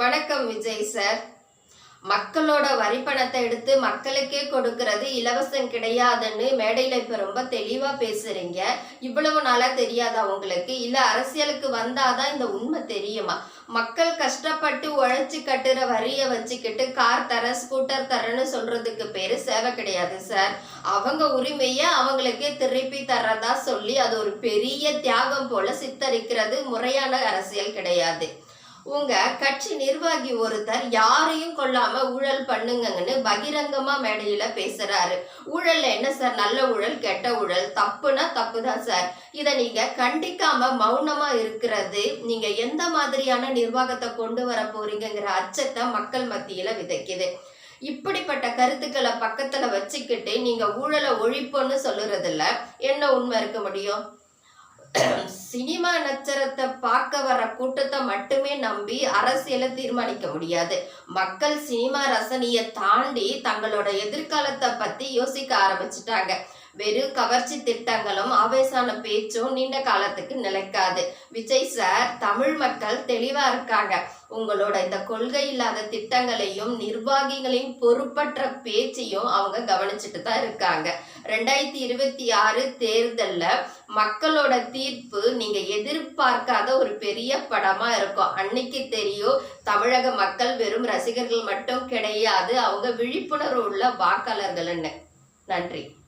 வணக்கம் விஜய் சார். மக்களோட வரி பணத்தை எடுத்து மக்களுக்கே கொடுக்கறது இலவசம் கிடையாதுன்னு மேடையில் இப்ப ரொம்ப தெளிவா பேசுறீங்க. இவ்வளவு நாளா தெரியாதா உங்களுக்கு? இல்ல அரசியலுக்கு வந்தாதான் இந்த உண்மை தெரியுமா? மக்கள் கஷ்டப்பட்டு உழைச்சி கட்டுற வரியை வச்சுக்கிட்டு கார் தர ஸ்கூட்டர் தரேன்னு சொல்றதுக்கு பேரு சேவை கிடையாது சார். அவங்க உரிமையை அவங்களுக்கே திருப்பி தர்றதா சொல்லி அது ஒரு பெரிய தியாகம் போல சித்தரிக்கிறது முறையான அரசியல் கிடையாது. உங்க கட்சி நிர்வாகி ஒருத்தர் யாரையும் கொள்ளாம ஊழல் பண்ணுங்கன்னு பகிரங்கமா மேடையில பேசுறாரு. ஊழல்ல என்ன சார்? நல்ல ஊழல் கெட்ட ஊழல். தப்புனா தப்பு தான் சார். இத நீங்க கண்டிக்காம மௌனமா இருக்கிறது நீங்க எந்த மாதிரியான நிர்வாகத்தை கொண்டு வர போறீங்கிற அச்சத்தை மக்கள் மத்தியில விதைக்குது. இப்படிப்பட்ட கருத்துக்களை பக்கத்துல வச்சுக்கிட்டு நீங்க ஊழலை ஒழிப்போன்னு சொல்லுறதுல என்ன உண்மை இருக்க முடியும்? சினிமா நட்சத்திரத்தை பார்க்க வர கூட்டத்தை மட்டுமே நம்பி அரசியலை தீர்மானிக்க முடியாது. மக்கள் சினிமா ரசனையை தாண்டி தங்களோட எதிர்காலத்தை பத்தி யோசிக்க ஆரம்பிச்சிட்டாங்க. வெறும் கவர்ச்சி திட்டங்களும் ஆவேசான பேச்சும் நீண்ட காலத்துக்கு நிலைக்காது. விஜய் சார் தமிழ் மக்கள் தெளிவா இருக்காங்க. உங்களோட இந்த கொள்கை இல்லாத திட்டங்களையும் நிர்வாகிகளையும் பொறுப்பற்ற பேச்சையும் அவங்க கவனிச்சுட்டு தான் இருக்காங்க. ரெண்டாயிரத்தி இருபத்தி ஆறு தேர்தலில் மக்களோட தீர்ப்பு நீங்க எதிர்பார்க்காத ஒரு பெரிய படமா இருக்கும். அன்னைக்கு தெரியும் தமிழக மக்கள் வெறும் ரசிகர்கள் மட்டும் கிடையாது அவங்க விழிப்புணர்வு உள்ள வாக்காளர்கள்னு நன்றி.